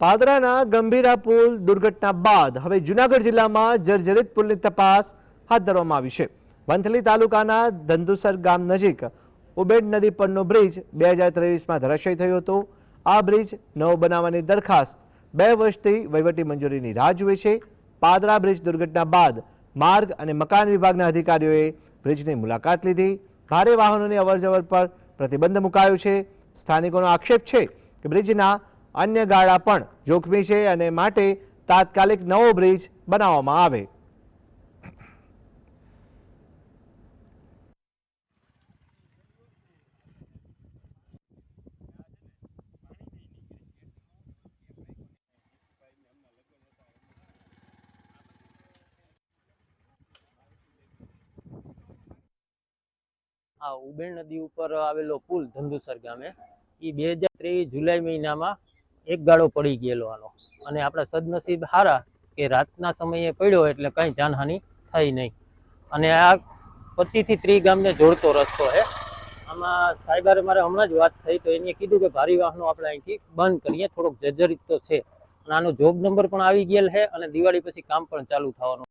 પાદરાના ગંભીરા પુલ દુર્ઘટના બાદ હવે જુનાગઢ જિલ્લામાં જર્જરિત પુલની તપાસ હાથ ધરવામાં આવી છે. વંથલી તાલુકાના ધંધુસર ગામ નજીક ઉબેડ નદી પરનો બ્રિજ બે હજાર ત્રેવીસમાં ધરાશય થયો હતો. આ બ્રિજ નવો બનાવવાની દરખાસ્ત બે વર્ષથી વહીવટી મંજૂરીની રાહ જુએ છે. પાદરા બ્રિજ દુર્ઘટના બાદ માર્ગ અને મકાન વિભાગના અધિકારીઓએ બ્રિજની મુલાકાત લીધી. ભારે વાહનોની અવરજવર પર પ્રતિબંધ મુકાયો છે. સ્થાનિકોનો આક્ષેપ છે કે બ્રિજના અન્ય ગાળા પણ જોખમી છે અને માટે તાત્કાલિક નવો બ્રિજ બનાવવામાં આવે. આ ઉબેર નદી ઉપર આવેલો પુલ ધંધુસર ગામે એ બે હજાર ત્રેવીસ જુલાઈ મહિનામાં એક ગાળો પડી ગયેલો આનો. અને આપણા સદનસીબ હારા કે રાતના સમયે પડ્યો એટલે કંઈ જાનહાનિ થઈ નહીં. અને આ પચીસથી ત્રી ગામને જોડતો રસ્તો છે આમાં સાહેબારે મારે હમણાં જ વાત થઈ તો એને કીધું કે ભારી વાહનો આપણે અહીંથી બંધ કરીએ, થોડોક જર્જરિત તો છે. અને આનો જોબ નંબર પણ આવી ગયેલ છે અને દિવાળી પછી કામ પણ ચાલુ થવાનું